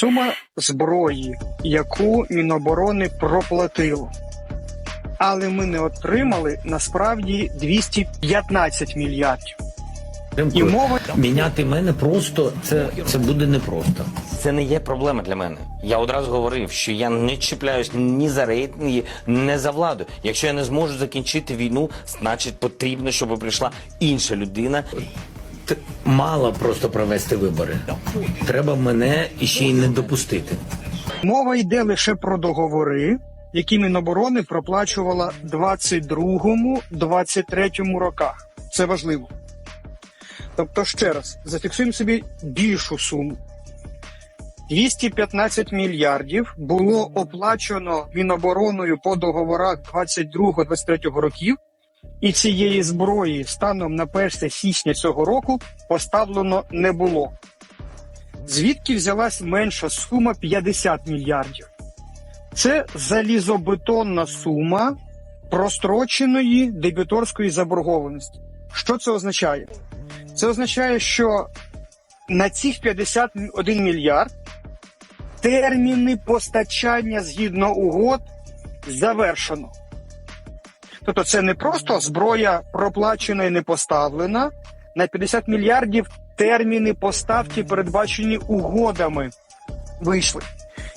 сума зброї, яку Міноборони проплатило. Але ми не отримали насправді 215 мільярдів. І мова Міняти мене просто це, це буде непросто. Це не є проблема для мене. Я одразу говорив, що я не чіпляюсь ні за рейтинги, ні за владу. Якщо я не зможу закінчити війну, значить потрібно, щоб прийшла інша людина. Мало просто провести вибори. Треба мене іще й не допустити. Мова йде лише про договори, які Міноборони проплачувала 22-23 роках. Це важливо. Тобто, ще раз, зафіксуємо собі більшу суму. 215 мільярдів було оплачено Мінобороною по договорах 22-23 років, і цієї зброї станом на 1 січня цього року поставлено не було. Звідки взялась менша сума 50 мільярдів? Це залізобетонна сума простроченої дебіторської заборгованості. Що це означає? Це означає, що на цих 51 мільярд терміни постачання згідно угод завершено. Тобто це не просто зброя проплачена і не поставлена. На 50 мільярдів терміни поставки, передбачені угодами, вийшли.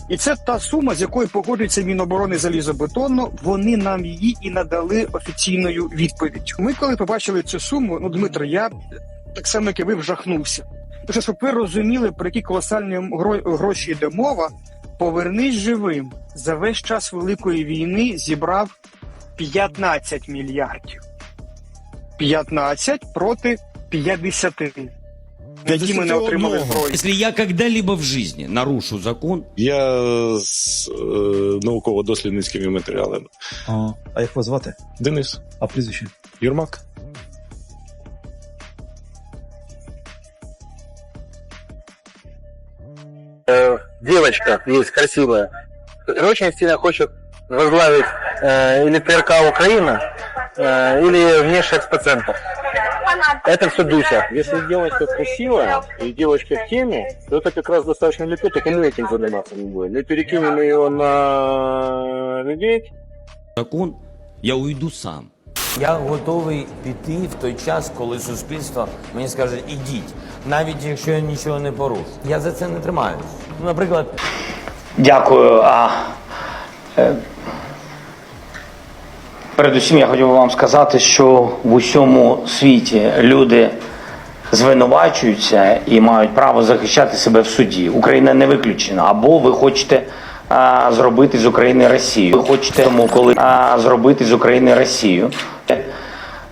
І це та сума, з якою погоджується Міноборони залізобетонно. Вони нам її і надали офіційною відповідь. Ми, коли побачили цю суму, ну Дмитро, я так само, як і ви вжахнувся. Тому що, щоб ви розуміли, про які колосальні гроші йде мова, повернись живим за весь час Великої війни зібрав 15 мільярдів. 15 проти 50, які ми не отримали зброї. Если я когда-либо в жизни нарушу закон, Я з е, науково-дослідницькими матеріалами. А, а як вас звати? Денис А прізвище? Юрмак. э, девочка есть красивая, очень сильно хочет возглавить э, или ТРК Украина, э, или внешних пациентов. Это все Дуся. Если девочка красивая и девочка в теме, то это как раз достаточно легко, только мы этим заниматься не будем. Мы перекинем ее на людей, закон, я уйду сам. Я готовий піти в той час, коли суспільство мені скаже ідіть, навіть якщо я нічого не порушу. Я за це не тримаюсь. Ну, наприклад, Дякую. А, е, передусім я хотів би вам сказати, що в усьому світі люди звинувачуються і мають право захищати себе в суді. Україна не виключена. Або ви хочете а, зробити з України Росію. Ви хочете тому, коли а, зробити з України Росію.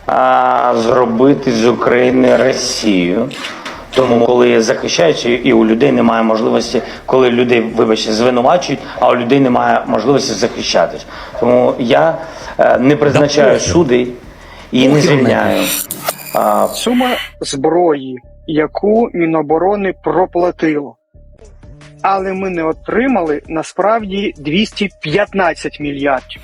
А, зробити з України Росію. Тому, коли захищають, і- і у людей немає можливості, коли людей, вибачте, звинувачують, а у людей немає можливості захищатись. Тому я е, не призначаю суди і не звільняю. Сума зброї, яку Міноборони проплатило. Але ми не отримали насправді 215 мільярдів.